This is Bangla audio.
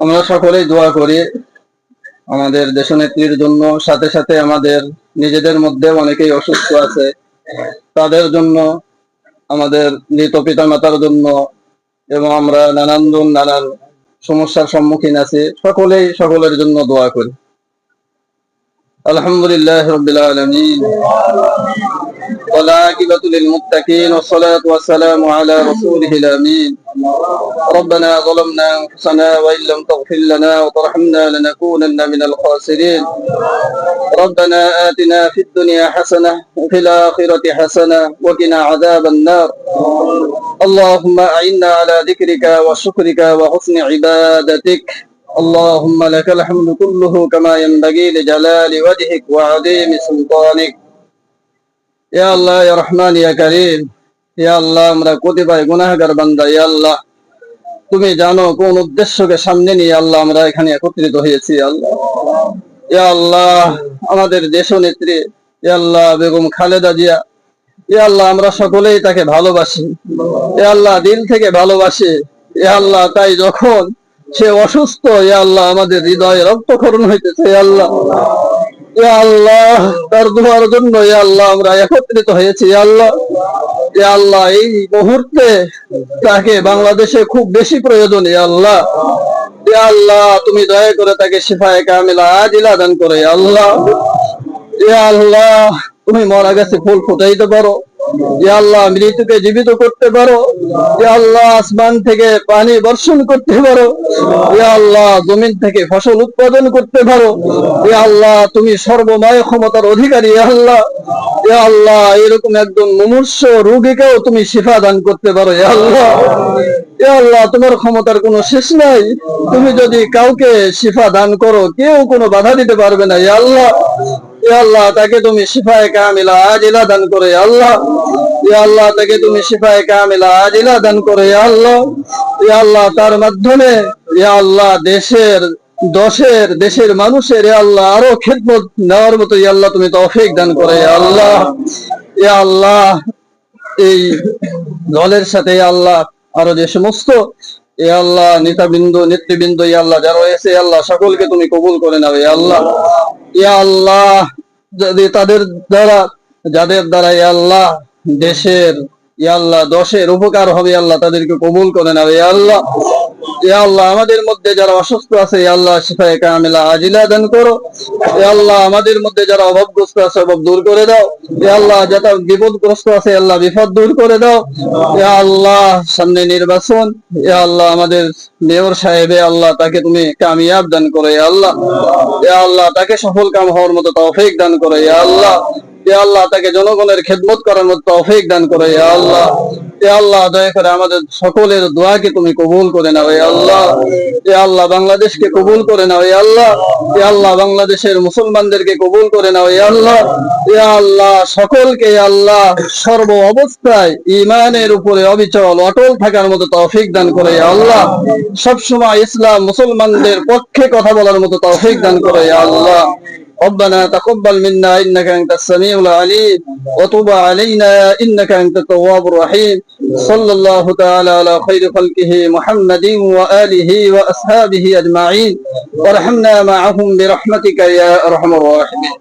আমরা সকলেই দোয়া করি আমাদের দেশ দেশনেত্রীর জন্য। সাথে সাথে আমাদের নিজেদের মধ্যে অনেকেই অসুস্থ আছে। তাদের জন্য, আমাদের মৃত পিতা মাতার জন্য এবং আমরা নানান নানান সমস্যার সম্মুখীন আছি। সকলেই সকলের জন্য দোয়া করি। আলহামদুলিল্লাহ والعاقبة للمتقين والصلاة والسلام على رسوله الأمين. ربنا ظلمنا أنفسنا وإن لم تغفر لنا وترحمنا لنكونن من الخاسرين. ربنا آتنا في الدنيا حسنة وفي الآخرة حسنة وقنا عذاب النار. اللهم أعنا على ذكرك وشكرك وحسن عبادتك. اللهم لك الحمد كله كما ينبغي لجلال وجهك وعظيم سلطانك. আল্লাহ, ইয়া রহমান, ইয়া করিম, ইয়া আল্লাহ, আমরা কতিপয় গুনাহগার বান্দা, ইয়া আল্লাহ। তুমি জানো কোন উদ্দেশ্যকে সামনে নিয়ে আল্লাহ আমরা এখানে একত্রিত হয়েছি আল্লাহ। ইয়া আল্লাহ, আমাদের দেশ নেত্রী, ইয়া আল্লাহ, বেগম খালেদা জিয়া। ইয়া আল্লাহ, আমরা সকলেই তাকে ভালোবাসি। ইয়া আল্লাহ, দিল থেকে ভালোবাসি। ইয়া আল্লাহ, তাই যখন সে অসুস্থ, ইয়া আল্লাহ, আমাদের হৃদয়ে রক্তক্ষরণ হইতেছে, ইয়া আল্লাহ। আল্লাহ, তার দোয়ার জন্য ইয়া আল্লাহ, আমরা একত্রিত হয়েছি আল্লাহ। আল্লাহ, এই মুহূর্তে তাকে বাংলাদেশে খুব বেশি প্রয়োজন আল্লাহ। আল্লাহ, তুমি দয়া করে তাকে শিফায় কামিলা, আজিলা দান করে আল্লাহ। ইয়া আল্লাহ, তুমি মরা গেছে, ফুল ফুটাইতে পারো। আল্লাহ মৃত্যুকে জীবিত করতে পারো আল্লাহ আসমান থেকে পানি বর্ষণ করতে পারো আল্লাহ জমিন থেকে ফসল উৎপাদন করতে পারো আল্লাহ তুমি সর্বময় ক্ষমতার অধিকারী আল্লাহ আল্লাহ, এরকম একজন মুমূর্ষ রোগীকেও তুমি শিফা দান করতে পারো আল্লাহ ইয়া আল্লাহ, তোমার ক্ষমতার কোনো শেষ নাই, তুমি যদি কাউকে শিফা দান করো, কেউ কোনো বাধা দিতে পারবে না ইয়া আল্লাহ ইয়া আল্লাহ, তাকে তুমি শিফায়ে কামিলা আজিলা দান করে আল্লাহ ইয়া আল্লাহ তাকে তুমি শিফায়ে কামিলা আজিলা দান করে ইয়া আল্লাহ ইয়া আল্লাহ তার মাধ্যমে ইয়া আল্লাহ দেশের দশের দেশের মানুষের ইয়া আল্লাহ আরও খেদমত নেওয়ার মতো ইয়া আল্লাহ তুমি তৌফিক দান করে ইয়া আল্লাহ ইয়া আল্লাহ এই দলের সাথে ইয়া আল্লাহ আরও যে সমস্ত এ আল্লাহ নেতাবৃন্দ নেতৃবৃন্দ ইয়া আল্লাহ যারা রয়েছে ইয়া আল্লাহ সকলকে তুমি কবুল করে নাও ইয়া আল্লাহ ইয়া আল্লাহ তাদের দ্বারা যাদের দ্বারা ইয়া আল্লাহ দেশের ইয়া আল্লাহ দশের উপকার হবে ইয়া আল্লাহ তাদেরকে কবুল করে নাও ইয়া আল্লাহ আমাদের মধ্যে যারা অসুস্থ আছে আল্লাহ শিফায়ে কামিলা আজিলা দান করো ইয়া আল্লাহ আমাদের মধ্যে যারা অভাবগ্রস্ত আছে অভাব দূর করে দাও ইয়া আল্লাহ যারা বিপদগ্রস্ত আছে আল্লাহ বিপদ দূর করে দাও ইয়া আল্লাহ সামনে নির্বাচন ইয়া আল্লাহ আমাদের মেয়র সাহেবে আল্লাহ তাকে তুমি কামিয়াব দান করো ইয়া আল্লাহ ইয়া আল্লাহ তাকে সফল কাম হওয়ার মতো তৌফিক দান করো ইয়া আল্লাহ আল্লাহ তাকে জনগণের খেদমত করার মতো তৌফিক দান করো আল্লাহ। ইয়া আল্লাহ, দয়া করে আমাদের সকলের দোয়াকে তুমি কবুল করে নাও ইয়া আল্লাহ। ইয়া আল্লাহ, বাংলাদেশকে কবুল করে নাও ইয়া আল্লাহ। ইয়া আল্লাহ, বাংলাদেশের মুসলমানদেরকে কবুল করে নাও ইয়া আল্লাহ। ইয়া আল্লাহ, সকলকে আল্লাহ, সর্ব অবস্থায় ইমানের উপরে অবিচল, অটল থাকার মতো তৌফিক দান করে আল্লাহ। সবসময় ইসলাম মুসলমানদের পক্ষে কথা বলার মতো তৌফিক দান করে আল্লাহ। ربنا تقبل منا إنك أنت السميع العليم وتب علينا إنك أنت التواب الرحيم. صلى الله تعالى على خير خلقه محمد وآله وأصحابه أجمعين. وارحمنا معهم برحمتك يا أرحم الراحمين.